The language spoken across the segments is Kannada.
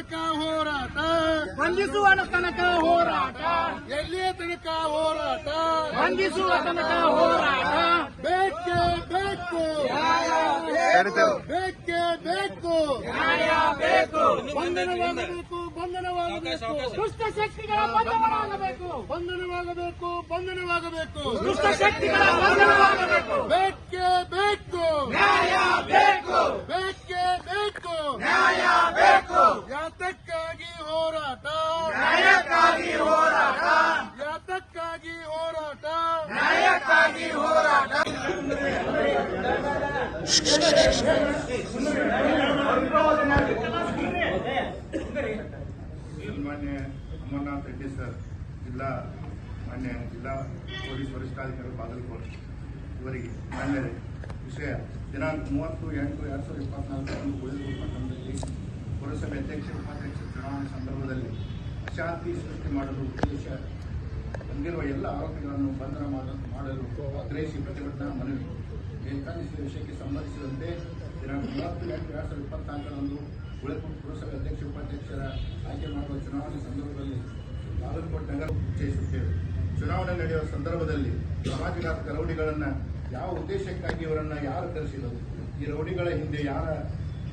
ತನಕ ಹೋರಾಟ. ಬಂಧಿಸುವ ತನಕ ಹೋರಾಟ. ಎಲ್ಲಿಯ ತನಕ ಹೋರಾಟ? ಬಂಧಿಸುವ ತನಕ ಹೋರಾಟ. ಬೇಕೆ ಬೇಕು. ಬೇಕೇ ಬೇಕು. ನ್ಯಾಯ ಬೇಕು. ಬಂಧನವಾಗಬೇಕು ಬಂಧನವಾಗಬೇಕು. ದುಷ್ಟ ಶಕ್ತಿಗಳ ಬಂಧನವಾಗಬೇಕು. ಬಂಧನವಾಗಬೇಕು ಬಂಧನವಾಗಬೇಕು. ದುಷ್ಟ ಶಕ್ತಿಗಳ ಬಂಧನವಾಗಬೇಕು ಬೇಕೇ ಬೇಕು ನ್ಯಾಯ ಬೇಕು ಬೇಕೇ ಬೇಕು ನ್ಯಾಯ ಬೇಕು ಯಾತಕ್ಕಾಗಿ ಹೋರಾಟ ನ್ಯಾಯಕ್ಕಾಗಿ ಹೋರಾಟ ಯಾತಕ್ಕಾಗಿ ಹೋರಾಟ ನ್ಯಾಯಕ್ಕಾಗಿ ಹೋರಾಟ ಮಾನ್ಯ ಅಮರನಾಥ್ ರೆಡ್ಡಿ ಸರ್, ಜಿಲ್ಲಾ ಮಾನ್ಯ, ಜಿಲ್ಲಾ ಪೊಲೀಸ್ ವರಿಷ್ಠಾಧಿಕಾರಿ ಬಾಗಲಕೋಟೆ ಇವರಿಗೆ ಮಾನ್ಯ ವಿಷಯ ದಿನಾಂಕ ಮೂವತ್ತು ಎಂಟು ಎರಡು ಸಾವಿರದ ಇಪ್ಪತ್ನಾಲ್ಕರಂದು ಉಳಿದು ಪಟ್ಟಣದಲ್ಲಿ ಪುರಸಭೆ ಅಧ್ಯಕ್ಷ, ಉಪಾಧ್ಯಕ್ಷ ಚುನಾವಣೆ ಸಂದರ್ಭದಲ್ಲಿ ಅಶಾಂತಿ ಸೃಷ್ಟಿ ಮಾಡಲು ಉದ್ದೇಶ ಹೊಂದಿರುವ ಎಲ್ಲ ಆರೋಪಿಗಳನ್ನು ಬಂಧನ ಮಾಡ- ಮಾಡಲು ಆಗ್ರಹಿಸಿ ಪ್ರತಿಭಟನಾ ಮನವಿ. ಏಕಾಂಗಿಸಿದ ವಿಷಯಕ್ಕೆ ಸಂಬಂಧಿಸಿದಂತೆ ದಿನಾಂಕ ಮೂವತ್ತು ಎಂಟು ಎರಡು ಸಾವಿರದ ಇಪ್ಪತ್ನಾಲ್ಕರಂದು ಉಳಿಪುರ ಪುರಸಭೆ ಅಧ್ಯಕ್ಷ ಮಾಡುವ ಚುನಾವಣೆ ಸಂದರ್ಭದಲ್ಲಿ ಬಾಗಲಕೋಟ್ ನಗರ ಪರಿಚಯಿಸುತ್ತೇವೆ ಚುನಾವಣೆ ನಡೆಯುವ ಸಂದರ್ಭದಲ್ಲಿ ಸಮಾಜಘಾತಕ ರೌಡಿಗಳನ್ನ ಯಾವ ಉದ್ದೇಶಕ್ಕಾಗಿ ಇವರನ್ನ ಯಾರು ಕರೆಸಿದರು? ಈ ರೌಡಿಗಳ ಹಿಂದೆ ಯಾರ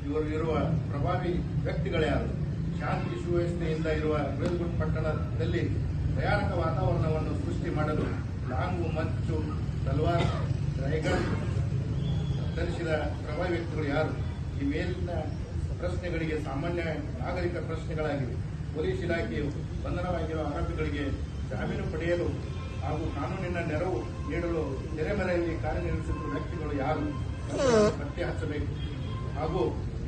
ಇವರು ಇರುವ ಪ್ರಭಾವಿ ವ್ಯಕ್ತಿಗಳ್ಯಾರು ಶಾಂತಿ ಸುವ್ಯವಸ್ಥೆಯಿಂದ ಇರುವ ಬೇಲ್ಗುಡ್ ಪಟ್ಟಣದಲ್ಲಿ ಭಯಾನಕ ವಾತಾವರಣವನ್ನು ಸೃಷ್ಟಿ ಮಾಡಲು ಲಾಂಗು, ಮಚ್ಚು, ತಲ್ವಾರ್ ರೈಗನ್ ಧರಿಸಿದ ಪ್ರಭಾವಿ ವ್ಯಕ್ತಿಗಳು ಯಾರು? ಈ ಮೇಲಿನ ಪ್ರಶ್ನೆಗಳಿಗೆ ಸಾಮಾನ್ಯ ನಾಗರಿಕ ಪ್ರಶ್ನೆಗಳಾಗಿವೆ. ಪೊಲೀಸ್ ಇಲಾಖೆಯು ಬಂಧನವಾಗಿರುವ ಆರೋಪಿಗಳಿಗೆ ಜಾಮೀನು ಪಡೆಯಲು ಹಾಗೂ ಕಾನೂನಿನ ನೆರವು ನೀಡಲು ತೆರೆಮರೆಯಲ್ಲಿ ಕಾರ್ಯನಿರ್ವಹಿಸುತ್ತಿರುವ ವ್ಯಕ್ತಿಗಳು ಯಾರು ಪತ್ತೆ ಹಚ್ಚಬೇಕು. ಹಾಗೂ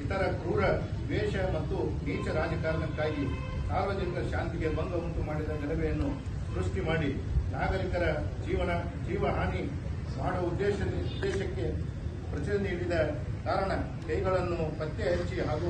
ಇತರ ಕ್ರೂರ ದ್ವೇಷ ಮತ್ತು ನೀಚ ರಾಜಕಾರಣಕ್ಕಾಗಿ ಸಾರ್ವಜನಿಕ ಶಾಂತಿಗೆ ಭಂಗ ಉಂಟು ಮಾಡಿದ ಗಲಭೆಯನ್ನು ಸೃಷ್ಟಿ ಮಾಡಿ ನಾಗರಿಕರ ಜೀವನ ಜೀವ ಹಾನಿ ಮಾಡುವ ಉದ್ದೇಶ, ಉದ್ದೇಶಕ್ಕೆ ಪ್ರಚೋದನೆ ನೀಡಿದ ಕಾರಣ ಕೈಗಳನ್ನು ಪತ್ತೆ ಹಚ್ಚಿ ಹಾಗೂ